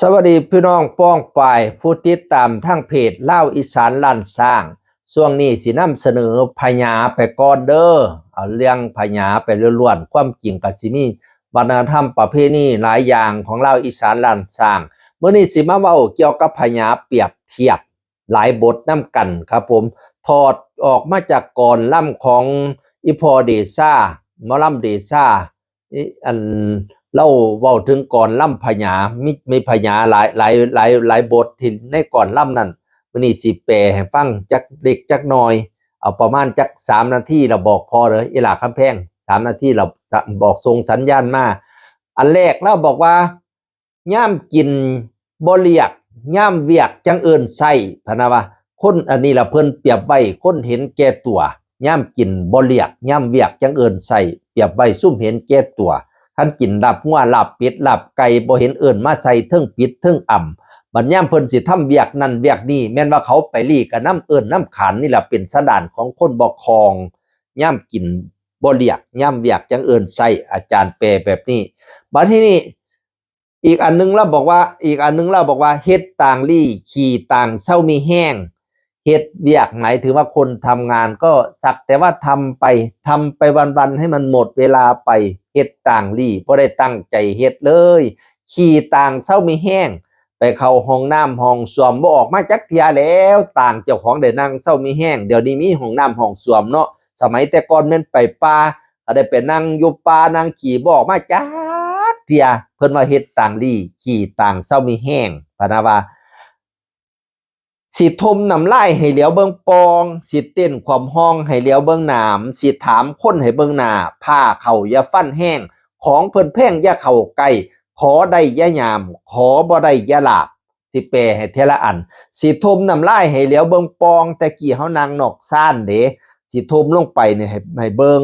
สวัสดีพี่น้องป้องปายผู้ติดตามทั้งเพจเล่าอีสานลั่นสร้างช่วงนี้สินำเสนอพญาไปก่อนเด้อเอาเรื่องพญาไปล้วนๆความจริงก็สิมีวัฒนธรรมประเพณีหลายอย่างของเล่าอีสานลั่นสร้างเมื่อนี้สิมาเว้าเกี่ยวกับพญาเปรียบเทียบหลายบทนํกันครับผมถอดออกมาจากก่อนล่ำของอีพอเดซ่ามอล่ำเดซ่าอัน เล่าเว้าถึงก่อนล่ำพญามีมีพญาหลายหลายหลายหลายบทที่ในก่อนล่ำนั้นวันนี้สิแปลให้ฟังจักเด็กจักหน่อย เอาประมาณจักสามนาทีเราบอกพอเลยอีหลาคำแพงสามนาทีเราบอกส่งสัญญาณมาอันแรกเราบอกว่าย่ามกินบ่เรียกย่ามเวียกจังเอินใส่พะนะว่าคนอันนี้ละเพิ่นเปรียบไว้คนเห็นแก่ตัวย่ามกินบ่เรียกย่ามเวียกจังเอินใส่เปรียบไว้ซุ่มเห็นแก่ตัว ท่านกินลับงัวหลับป็ดหลับไก่บ่เห็นเอิ้นมาใส่เทิงปิดเทิงอ่ำบัดยามเพิ่นสิทำเวียกนั่นเวียกนี้แม่นว่าเขาไปลีกับน้ำเอิ้นน้ำขานนี่แหละเป็นสดานของคนบ่คองย่ามกินบ่เรียกย่ามเวียกจังเอิ้นใส่อาจารย์แปลแบบนี้บัดที่นี้อีกอันหนึงเราบอกว่า อีกอันหนึงเราบอกว่าเฮ็ดต่างลี่ขี่ต่างเศร้ามีแห้ง เฮ็ดเวียกหมายถึงว่าคนทำงานก็สักแต่ว่าทำไปทำไปวันๆให้มันหมดเวลาไปเฮ็ดต่างลี่บ่ได้ตั้งใจเฮ็ดเลย ขี่ต่างเศร้ามีแห้ง ไปเข้าห้องน้ำห้องสวมบ่ออกมาจักเทียแล้ว ต่างเจ้าของได้นั่งเศร้ามีแห้งเดี๋ยวนี้มีห้องน้ำห้องสวมเนาะสมัยแต่ก่อนแม่นไปป่าก็ได้ไปนั่งอยู่ป่านั่งขี่บ่ออกมาจักเทียเพิ่นว่าเฮ็ดต่างลี่ขี่ต่างเศร้ามีแห้งพะนะว่า สิทมน้ำลายให้เหลียวเบิ่งปอง สิเต้นความห้องให้เหลียวเบิ่งหนาม สิถามคนให้เบิ่งหนาผ้าเข่าอย่าฟันแห้ง ของเพิ่นแพ่งอย่าเข้าใกลขอได้ย่ายาม ขอบ่ได้ย่าลาบ สิแปให้เทละอัน สิทมน้ำลายให้เหลียวเบิ่งปอง แต่กี้เฮานางนอกซ่านเด้สิทมลงไปเนี่ยให้ให้เบิ่ง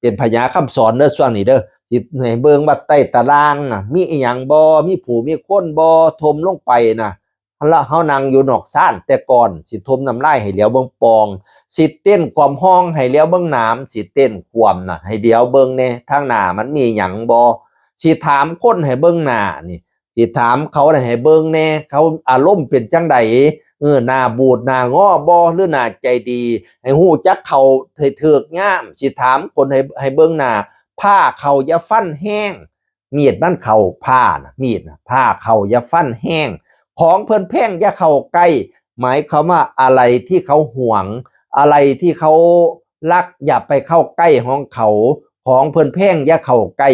เป็นพญาคำสอนเด้อส่วนนี้เด้อสิให้เบิ่งว่าใต้ตารางน่ะมีอีหยังบ่มีผู้มีคนบ่ทมลงไปน่ะ ละเฮานั่งอยู่นอกซ่านแต่ก่อนสิทมน้ำลายให้เลี้ยวเบิ่งปอง สิเต้นความห้องให้เลี้ยวเบิ่งน้ำสิเต้นความน่ะ ให้เลี้ยวเบิ่งแน่ทางหน้ามันมีหยังบ่สิถามคนให้เบิ่งหน้านี่สิถามเขาให้เบิ่งแน่เขาอารมณ์เป็นจังใดเออหน้าบูดหน้างอบ่หรือหน้าใจดี ให้ฮู้จักเขาเถิกงามสิถามคนให้ให้เบิ่งหน้าผ้าเขาอย่าฟันแห้งมีดมันเขาผ้าน่ะมีดน่ะผ้าเขาอย่าฟันแห้ง ของเพิ่นแพงอย่าเข้าใกล้หมายความว่าอะไรที่เขาห่วง อะไรที่เขารักอย่าไปเข้าใกล้ของเขา ของเพิ่นแพงอย่าเข้าใกล้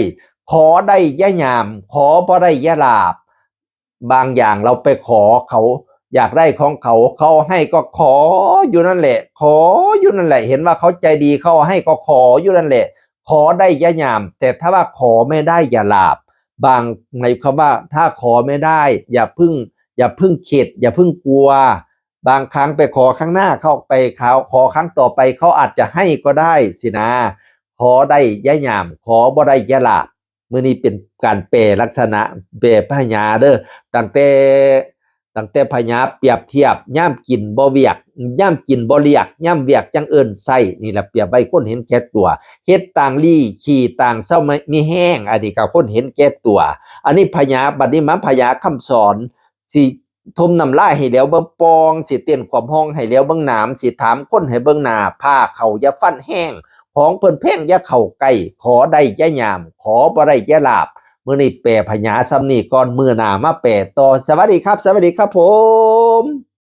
ขอได้ย่ายาม ขอบ่ได้ย่าลาบบางอย่างเราไปขอเขา อยากได้ของเขาเขาให้ก็ขออยู่นั่นแหละ ขออยู่นั่นแหละ เห็นว่าเขาใจดีเขาให้ก็ขออยู่นั่นแหละ ขอได้ย่ายาม แต่ถ้าว่าขอไม่ได้อย่าลาบบางในคำว่าถ้าขอไม่ได้ อย่าพึ่ง อย่าพึ่งเข็ด อย่าพึ่งกลัว บางครั้งไปขอครั้งหน้าเข้าไปเขาขอครั้งต่อไปเขาอาจจะให้ก็ได้สินะ ขอได้ย่ยาม ขอบ่ได้ยะลาบมื้อนี้เป็นการแปลลักษณะแปลพญาเด้อตั้งแต่ตั้งแต่พญาเปรียบเทียบย่ามกินบ่เวียกย่ามกินบ่เรียกย่ามเวียกจังเอิ้นใส่นี่แหละเปรียบไว้คนเห็นแก่ตัวเฮ็ดต่างลี่ขี่ต่างเศร้าไม่มีแห้งอันนี้ก็คนเห็นแก่ตัว อันนี้พญาบัดนี้มาพญาคำสอน สิทมน้ำลายให้แล้วเบิ่งปองสิเตียนความห้องให้แล้วเบิ่งหนามสิถามคนให้เบิ่งหน้าผ้าเขาอย่าฟันแห้ง ของเพิ่นแพงอย่าเข้าใกล้ขอได้อย่ายาม ขอบ่ได้อย่าลาบมื้อนี้แปรพญาซ้ำนี้ก่อนมื้อหน้ามาแปรต่อสวัสดีครับ สวัสดีครับผม